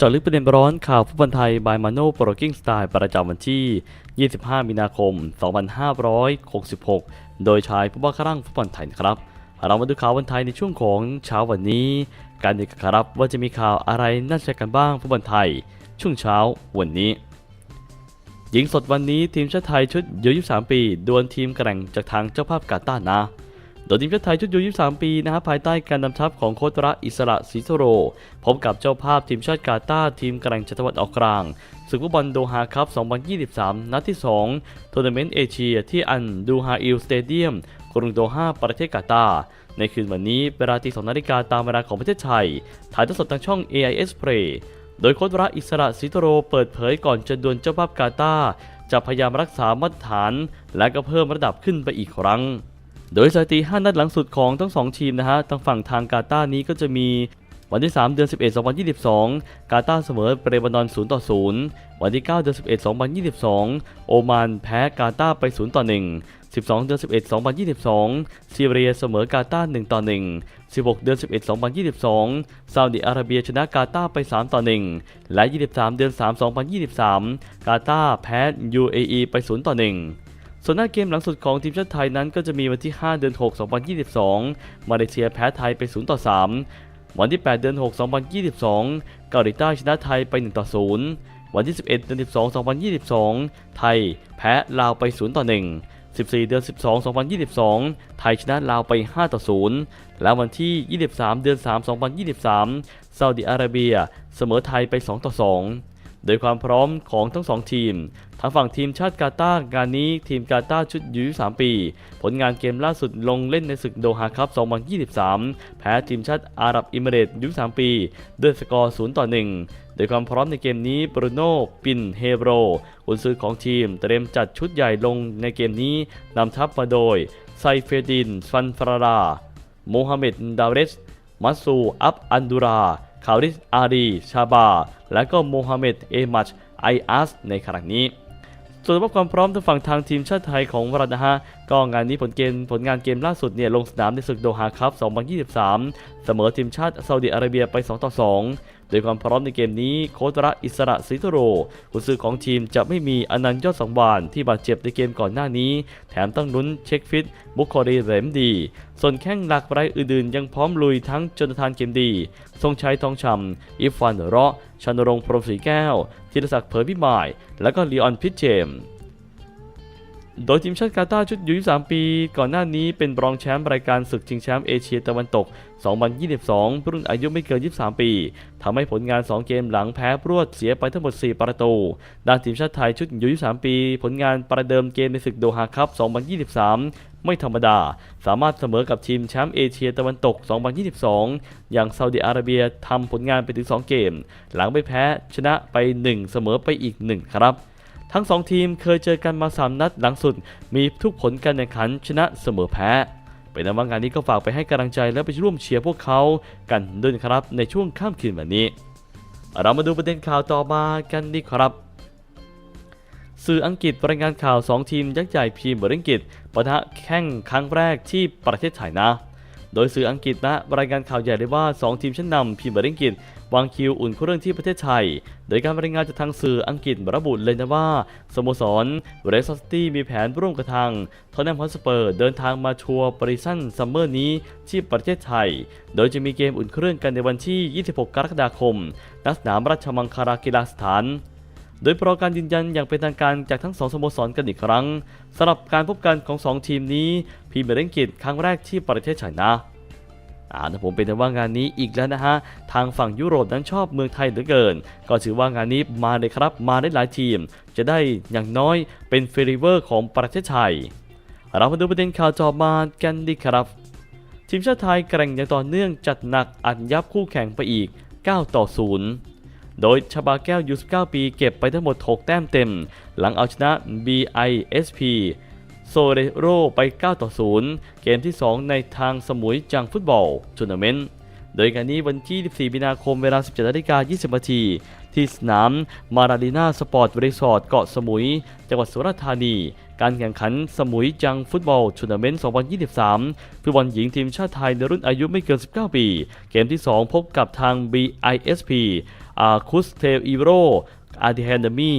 จาะลึกประเด็นร้อนข่าวฟุตบอลไทยบายมาโน่โปรกิ้งสไตล์ประจำวันที่ 25 มีนาคม 2566 โดยชายผู้บ้าครั่งฟุตบอลไทยนะครับ เรามาดูข่าววันไทยในช่วงของเช้าวันนี้ การดูกันครับว่าจะมีข่าวอะไรน่าสนใจกันบ้างฟุตบอลไทย ช่วงเช้าวันนี้ หญิงสดวันนี้ทีมชาติไทยชุดอายุ23ปีดวลทีมแกร่งจากทางเจ้าภาพกาตาร์นะ โดยทีมชาติไทยชุดยุ23 ปีนะฮะภายใต้การนำทัพของโค้ชระอิสระศรีโทโร พบกับเจ้าภาพทีมชาติกาตาร์ทีมแกร่งจาตวันออกกลางศึกฟุตบอลโดฮาคัพ 2023 นัดที่ 2 ทัวร์นาเมนต์เอเชียที่อันดูฮาอิลสเตเดียมกรุงโดฮาประเทศกาตาร์ในคืนวันนี้เวลาตี2นาฬิกาตามเวลาของประเทศไทย ถ่ายทอดสดทางช่อง AIS Play โดยโค้ชระอิสระศรีโทโรเปิดเผยก่อนจะดวลเจ้าภาพกาตาร์จะพยายามรักษามาตรฐาน และก็เพิ่มระดับขึ้นไปอีกครั้ง โดยสถิติ 5 นัดหลังสุดของทั้ง 2 ทีมนะฮะทางฝั่งทางกาตาร์นี้ก็จะมีวันที่ 3 เดือน 11 2022 กาตาร์เสมอเปรบานอน 0 ต่อ 0 วันที่ 9 เดือน 11 2022 โอมานแพ้กาตาร์ไป 0 ต่อ 1 12 เดือน 11 2022 ซีเรียเสมอกาตาร์ 1 ต่อ 1 16 เดือน 11 2022 ซาอุดิอาระเบียชนะกาตาร์ไป 3 ต่อ 1 และ 23 เดือน 3 2023 กาตาร์แพ้ UAE ไป 0 ต่อ 1 ส่วนหน้าเกมหลังสุดของทีมชาติไทยนั้นก็จะมีวันที่ 5 เดือน 6 2022 มาเลเซียแพ้ไทยไป 0 ต่อ 3 วันที่ 8 เดือน 6 2022 เกาหลีใต้ชนะไทยไป 1 ต่อ 0 วันที่ 11 เดือน 12 2022 ไทยแพ้ลาวไป 0 ต่อ 1 14 เดือน 12 2022 ไทยชนะลาวไป 5 ต่อ 0 และวันที่ 23 เดือน 3 2023ซาอุดิอาระเบีย เสมอไทยไป 2 ต่อ 2 โดยความพร้อมของทั้งสองทีมทางฝั่งทีมชาติกาตาร์งานนี้ทีมกาตาร์ชุดยุ3ปี ผลงานเกมล่าสุดลงเล่นในศึกโดฮาคัพ 2023 แพ้ทีมชาติอาหรับอิมิเรตส์อายุ3ปี ด้วยสกอร์ 0 ต่อ 1 โดยความพร้อมในเกมนี้บรูโน่ปินเฮโบรกุนซือของทีมเตรียมจัดชุดใหญ่ลงในเกมนี้นำทัพมาโดย ไซเฟดินฟันฟราราโมฮัมเหม็ดดาวเรสมัสซูอับอันดูรา คาริสอารี ชาบา และก็โมฮัมเหม็ด เอมัช ไออัสในครั้งนี้ ส่วนสำหรับความพร้อมทางฝั่งทางทีมชาติไทยของเรานะฮะก็งานนี้ผลเกมผลงานเกมล่าสุดเนี่ยลงสนามในศึกโดฮาคัพ 2023 เสมอทีมชาติซาอุดิอาระเบียไป 2 ต่อ 2 โดยความพร้อมในเกมนี้โค้ชระอิสระศรีโทโรผู้ซื้อของทีมจะไม่มีอนันต์ยอดสังวานที่บาดเจ็บในเกมก่อนหน้านี้ แถมต้องลุ้นเช็คฟิตบุคคลีเหรมดี ส่วนแข้งหลักรายอื่นๆ ยังพร้อมลุยทั้งจนทานเกมดี ทรงชัยทองชำอิฟฟันเราะชนรงค์พรหมศรีแก้วธีรศักดิ์เผยพิมาย และก็ลีออนพิชเจม โดยทีมชาติกาตาร์ชุดยุ23ปี ก่อนหน้านี้เป็นรองแชมป์รายการศึกชิงแชมป์เอเชียตะวันตก 2022 รุ่นอายุไม่เกิน 23 ปีทำให้ผลงาน 2 เกมหลังแพ้รวดเสียไปทั้งหมด 4 ประตู ด้านทีมชาติไทยชุดยุ23ปี ผลงานประเดิมเกมในศึกโดฮาคัพ 2023 ไม่ธรรมดา สามารถเสมอกับทีมแชมป์เอเชียตะวันตก 2022 อย่างซาอุดิอาระเบียทำผลงานไปถึง 2 เกม หลังไปแพ้ชนะไป 1 เสมอไปอีก 1 ครับ ทั้ง2ทีมเคยเจอกันมา 3 นัดหลังสุด มีทุกผลการแข่งขันชนะเสมอแพ้เป็นนว่างานนี้ก็ฝากไปให้กำลังใจและไปร่วมเชียร์พวกเขากันด้วยครับในช่วงข้ามคืนวันนี้ เรามาดูประเด็นข่าวต่อมากันดีครับ สื่ออังกฤษรายงานข่าว 2 ทีมยักษ์ใหญ่พรีเมียร์อังกฤษปะทะแข่งครั้งแรกที่ประเทศไทยนะ โดยสื่ออังกฤษนะรายงานข่าวใหญ่เลยว่า 2 ทีมชั้นนำพรีเมียร์อังกฤษวางคิวอุ่นเครื่องที่ประเทศไทย โดยการรายงานจากทางสื่ออังกฤษระบุเลยนะว่า สโมสรเรสซิตี้มีแผนร่วมกับทางทอนแนมฮอสเปอร์เดินทางมาทัวร์ปริซันซัมเมอร์นี้ที่ประเทศไทย โดยจะมีเกมอุ่นเครื่องกันในวันที่ 26 กรกฎาคมณสนามราชมังคลากีฬาสถาน โดยปรการยืนยันอย่างเป็นทางการจากทั้งสองสโมสรกันอีกครั้งสำหรับการพบกันของ 2 ทีมนี้พีเมียร์อังกฤษครั้งแรกที่ประเทศไทยนะอ่าแต่ผมเป็นแต่ว่างานนี้อีกแล้วนะฮะ ทางฝั่งยุโรปนั้นชอบเมืองไทยเหลือเกิน ก็ถือว่างานนี้มาเลยครับ มาได้หลายทีม จะได้อย่างน้อยเป็นเฟริเวอร์ของประเทศไทย เรามาดูประเด็นข่าวจอมากันดีครับ ทีมชาติไทยแกร่งอย่างต่อเนื่องจัดหนักอัดยับคู่แข่งไปอีก 9 ต่อ 0 โดยชบาแก้วยู19 ปีเก็บไปทั้งหมด 6 แต้มเต็ม หลังเอาชนะ BISP โซเรโรไป 9 ต่อ 0 เกมที่ 2 ในทางสมุยจังฟุตบอลทัวร์นาเมนต์ โดยการนี้วันที่ 24 มีนาคมเวลา 17นาฬิกา20นาทีที่สนามมาราลีนาสปอร์ตรีสอร์ทเกาะสมุย จังหวัดสุราษฎร์ธานี การแข่งขันสมุยจังฟุตบอลทัวร์นาเมนต์ 2023 ฟุตบอลหญิงทีมชาติไทยในรุ่นอายุไม่เกิน 19 ปี เกมที่ 2 พบกับทาง BISP คุสเทลอีโรอาร์ดิแฮนเดมี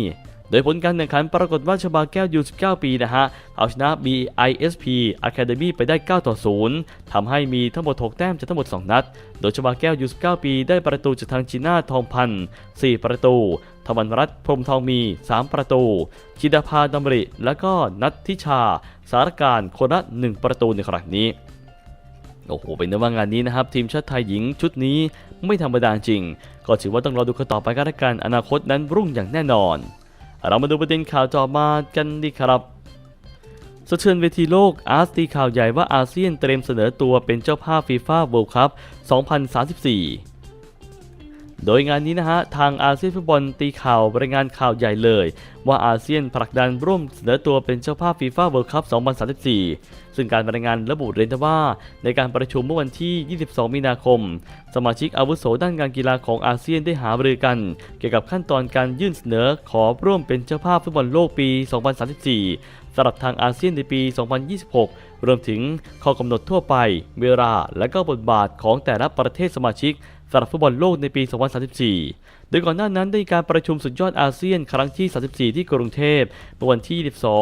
โดยผลการแข่งขันปรากฏว่าชบาแก้วยู19 ปีนะฮะ เอาชนะ BISP Academy ไปได้ 9 ต่อ 0 ทำให้มีทั้งหมด 6 แต้มจากทั้งหมด 2 นัด โดยชบาแก้วยู19 ปีได้ประตูจากทางจีน่าทองพันธ์4ประตูธรรรัตน์พรมทองมี 3 ประตูชิดาภาดำริ และก็นัททิชา สารการคนละ 1 ประตูในครั้งนี้ โอ้โหเป็นเนื้อว่างานนี้นะครับ ทีมชาติไทยหญิงชุดนี้ไม่ธรรมดาจริง ก็ถือว่าต้องรอดูกันต่อไปกันละกันอนาคตนั้นรุ่งอย่างแน่นอน เรามาดูประเด็นข่าวต่อมากันดีครับสะเทือนเวทีโลกอาร์ตีข่าวใหญ่ว่าอาเซียนเตรียมเสนอตัวเป็นเจ้าภาพฟีฟ่าเวิลด์คัพ2034 โดยงานนี้นะฮะทางอาเซียนฟุตบอลตีข่าวรายงานข่าวใหญ่เลย ว่าอาเซียนผลักดันร่วมเสนอตัวเป็นเจ้าภาพฟีฟ่าเวิลด์คัพ 2034 ซึ่งการรายงานระบุเรียนว่า ในการประชุมเมื่อวันที่ 22 มีนาคม สมาชิกอาวุโสด้านการกีฬาของอาเซียนได้หารือกัน เกี่ยวกับขั้นตอนการยื่นเสนอขอร่วมเป็นเจ้าภาพฟุตบอลโลกปี 2034สำหรับทางอาเซียนในปี 2026 รวมถึงข้อกำหนดทั่วไป เวลาและก็บทบาทของแต่ละประเทศสมาชิก สำหรับฟุตบอลโลกในปี 2034 โดยก่อนหน้านั้นได้มีการประชุมสุดยอดอาเซียนครั้งที่ 34 ที่กรุงเทพเมื่อวันที่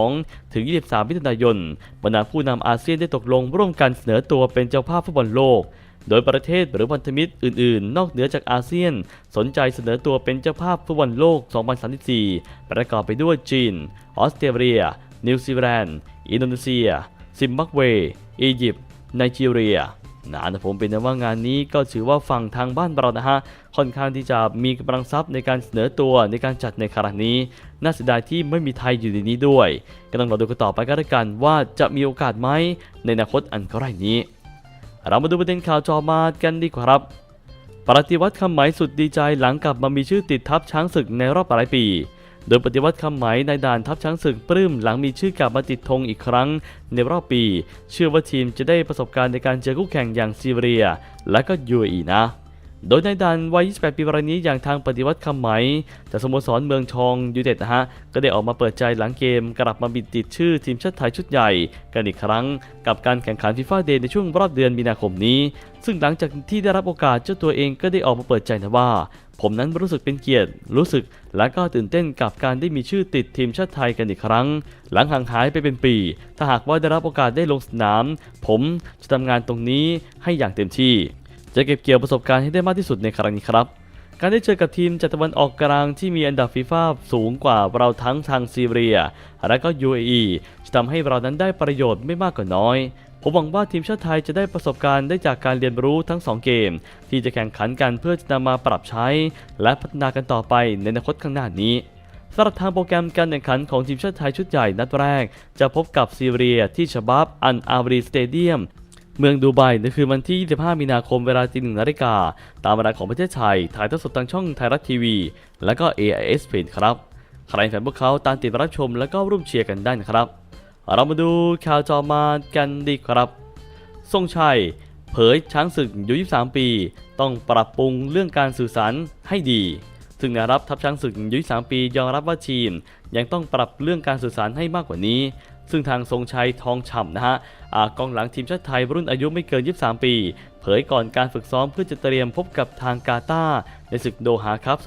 22 ถึง 23 มิถุนายน บรรดาผู้นำอาเซียนได้ตกลงร่วมกันเสนอตัวเป็นเจ้าภาพฟุตบอลโลก โดยประเทศหรือพันธมิตรอื่น ๆ นอกเหนือจากอาเซียน สนใจเสนอตัวเป็นเจ้าภาพฟุตบอลโลก 2034 ประกอบไปด้วยจีน ออสเตรเลีย นิวซีแลนด์ อินโดนีเซีย ซิมบับเว อียิปต์ ไนจีเรีย นะนะผมเป็นนะว่างานนี้ก็ถือว่าฝั่งทางบ้านเรานะฮะค่อนข้างที่จะมีกำลังทรัพย์ในการเสนอตัวในการจัดในครั้งนี้ น่าเสียดายที่ไม่มีไทยอยู่ในนี้ด้วย ก็ต้องรอดูกันต่อไปก็แล้วกันว่าจะมีโอกาสไหมในอนาคตอันใกล้นี้ เรามาดูประเด็นข่าวจอมากันดีกว่าครับปฏิวัติคำหมายสุดดีใจหลังกลับมามีชื่อติดทัพช้างศึกในรอบหลายปี โดยปฏิวัติคำไหมในด่านทัพช้างศึกปลื้มหลังมีชื่อกลับมาติดธงอีกครั้ง ในรอบปี เชื่อว่าทีมจะได้ประสบการณ์ในการเจอคู่แข่งอย่างซีเรีย และก็ยูเออีนะ โดยในดันวัย 28 ปีรายนี้อย่างทางปฏิวัติคำไหมจากสโมสรเมืองทองยูเต็ดนะฮะ ก็ได้ออกมาเปิดใจหลังเกมกลับมาบิดติดชื่อทีมชาติไทยชุดใหญ่ กันอีกครั้งกับการแข่งขันฟีฟ่าเดย์ในช่วงรอบเดือนมีนาคมนี้ ซึ่งหลังจากที่ได้รับโอกาสเจ้าตัวเองก็ได้ออกมาเปิดใจนะว่า ผมนั้นรู้สึกเป็นเกียรติ รู้สึกและก็ตื่นเต้นกับการได้มีชื่อติดทีมชาติไทยกันอีกครั้ง หลังห่างหายไปเป็นปี ถ้าหากว่าได้รับโอกาสได้ลงสนาม ผมจะทำงานตรงนี้ให้อย่างเต็มที่ จะเก็บเกี่ยวประสบการณ์ให้ได้มากที่สุดในครั้งนี้ครับ การได้เจอกับทีมจากตะวันออกกลางที่มีอันดับฟีฟ่าสูงกว่าเราทั้งทางซีเรีย และก็ UAE จะทำให้เรานั้นได้ประโยชน์ไม่มากก็น้อยผมหวังว่าทีมชาติไทยจะได้ประสบการณ์ได้จากการเรียนรู้ทั้ง 2 เกม ที่จะแข่งขันกันเพื่อจะนำมาปรับใช้ และพัฒนากันต่อไปในอนาคตข้างหน้านี้สำหรับทางโปรแกรมการแข่งขันของทีมชาติไทยชุดใหญ่นัดแรก จะพบกับซีเรียที่ชบับอันอาบรีสเตเดียม เมืองดูไบในคืนวันที่ 25 มีนาคมเวลาตีหนึ่งนาฬิกา ตามเวลาของประเทศไทย ถ่ายทอดสดทางช่องไทยรัฐทีวี และก็ AIS p ครับ ใครแฟนพวกเขาตามติดรับชมและก็ร่วมเชียร์กันได้นะครับ เรามาดูข่าวจอมากันดีครับทรงชัย เผยช้างศึกอายุ 23 ปี ต้องปรับปรุงเรื่องการสื่อสารให้ดีซึ่งนะครับทัพช้างศึกอายุ23ปียอมรับว่าทีม ยังต้องปรับเรื่องการสื่อสารให้มากกว่านี้ ซึ่งทางทรงชัยทองฉ่ำนะฮะกองหลังทีมชาติไทยรุ่นอายุไม่เกิน 23 ปี เผยก่อนการฝึกซ้อมเพื่อจะเตรียมพบกับทางกาตาร์ในศึกโดฮาครับ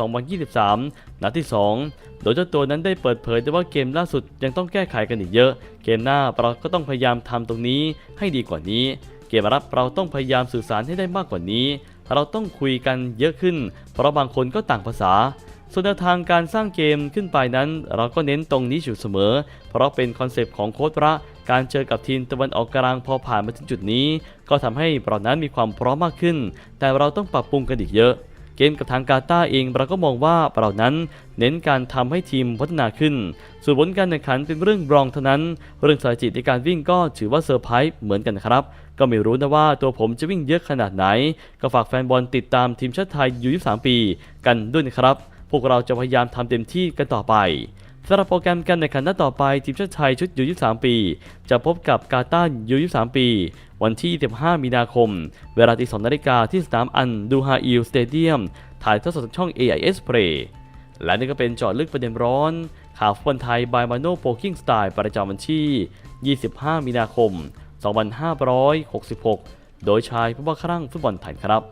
2023 นัดที่ 2 โดยเจ้าตัวนั้นได้เปิดเผยด้วยว่าเกมล่าสุดยังต้องแก้ไขกันอีกเยอะ เกมหน้าเราก็ต้องพยายามทำตรงนี้ให้ดีกว่านี้ เกมรับเราต้องพยายามสื่อสารให้ได้มากกว่านี้ เราต้องคุยกันเยอะขึ้น เพราะบางคนก็ต่างภาษา ส่วนแนวทางการสร้างเกมขึ้นไปนั้น เราก็เน้นตรงนี้อยู่เสมอ เพราะเป็นคอนเซปต์ของโค้ชระ การเจอกับทีมตะวันออกกลางพอผ่านมาถึงจุดนี้ ก็ทำให้เรานั้นมีความพร้อมมากขึ้น แต่เราต้องปรับปรุงกันอีกเยอะเกมกับทางกาตาเองเราก็มองว่าเรานั้นเน้นการทำให้ทีมพัฒนาขึ้น ส่วนผลการแข่งขันเป็นเรื่องรองเท่านั้น เรื่องสถิติในการวิ่งก็ถือว่าเซอร์ไพรส์เหมือนกันครับ ก็ไม่รู้นะว่าตัวผมจะวิ่งเยอะขนาดไหน ก็ฝากแฟนบอลติดตามทีมชาติไทยอยู่23ปี กันด้วยนะครับ พวกเราจะพยายามทำเต็มที่กันต่อไปสำหรับโปรแกรมการแข่งขันนัดต่อไปทีมชาติไทยชุดยู23 ปี จะพบกับกาตาร์ยู23 ปี วันที่ 15 มีนาคม เวลาตี2นาฬิกาที่สนามอันดูฮาอิลสเตเดียม ถ่ายทอดสดทางช่อง AIS Play และนี่ก็เป็นจอดลึกประเด็นร้อน ข่าวฟุตบอลไทย by Mano Poking Style ประจำวันที่ 25 มีนาคม 2566 โดยชายผู้ว่าครั่งฟุตบอลไทยครับ